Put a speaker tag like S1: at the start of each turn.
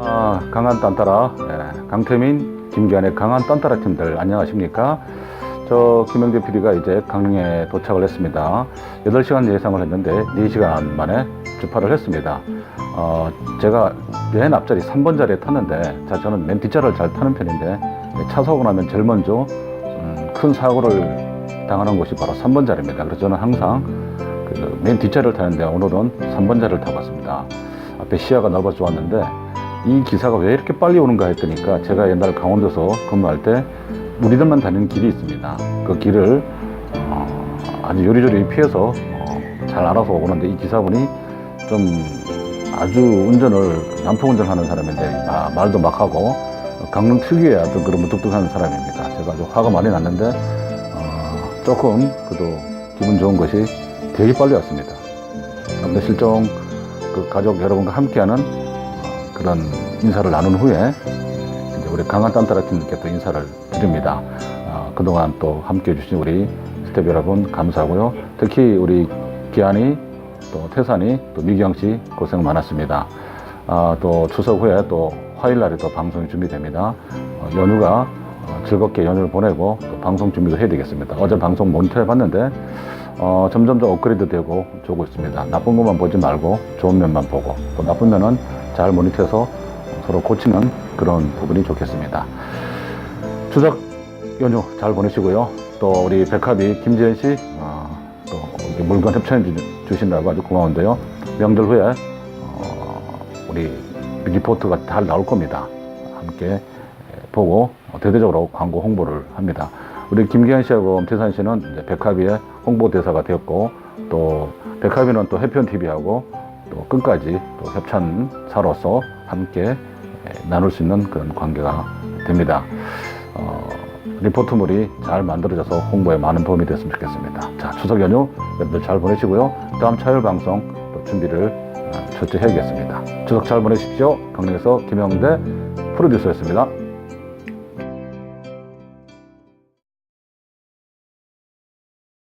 S1: 아, 강한 딴따라, 예, 강태민, 김기환의 강한 딴따라 팀들 안녕하십니까? 저 김영재 PD가 이제 강릉에 도착을 했습니다. 8시간 예상을 했는데 4시간 만에 주파를 했습니다. 어, 제가 맨 앞자리 3번 자리에 탔는데 자, 저는 맨 뒷자리를 잘 타는 편인데 차 사고 나면 제일 먼저 음, 큰 사고를 당하는 곳이 바로 3번 자리입니다. 그래서 저는 항상 그 맨 뒷자리를 타는데 오늘은 3번 자리를 타고 왔습니다. 앞에 시야가 넓어 좋았는데 이 기사가 왜 이렇게 빨리 오는가 했더니까 제가 옛날 강원도에서 근무할 때 우리들만 다니는 길이 있습니다. 그 길을 어, 아주 요리조리 피해서 어, 잘 알아서 오는데 이 기사분이 좀 아주 운전을 난폭 운전하는 사람인데 아, 말도 막 하고 강릉 특유의 어떤 그런 무뚝뚝한 사람입니다. 제가 아주 화가 많이 났는데 어, 조금 그래도 기분 좋은 것이 되게 빨리 왔습니다. 근데 실종 그 가족 여러분과 함께하는 어, 그런 인사를 나눈 후에 이제 우리 강한 딴따라 팀께 또 인사를 드립니다. 어, 그동안 또 함께 해주신 우리 스텝 여러분 감사하고요. 특히 우리 기한이 또 태산이 또 미경 씨 고생 많았습니다. 아, 또 추석 후에 또 화요일 날에 또 방송이 준비됩니다. 어, 연휴가 어, 즐겁게 연휴를 보내고 또 방송 준비도 해야 되겠습니다. 어제 방송 모니터 해봤는데 어, 점점 더 업그레이드 되고 좋고 있습니다. 나쁜 것만 보지 말고 좋은 면만 보고 또 나쁜 면은 잘 모니터해서 서로 고치는 그런 부분이 좋겠습니다. 추석 연휴 잘 보내시고요. 또 우리 백합이 김지현 씨, 어, 또 물건 협찬해 주- 주신다고 아주 고마운데요. 명절 후에 어, 우리 리포트가 잘 나올 겁니다. 함께 보고 대대적으로 광고 홍보를 합니다. 우리 김기현 씨하고 엄태산 씨는 이제 백합이의 홍보 대사가 되었고 또 백합이는 또 해피언 TV하고 또 끝까지 또 협찬사로서 함께 에, 나눌 수 있는 그런 관계가 됩니다. 어, 리포트물이 잘 만들어져서 홍보에 많은 도움이 됐으면 좋겠습니다. 자, 추석 연휴 여러분들 잘 보내시고요. 다음 차율 방송 또 준비를 어, 철저히 해야겠습니다. 추석 잘 보내십시오. 강릉에서 김영대 프로듀서였습니다.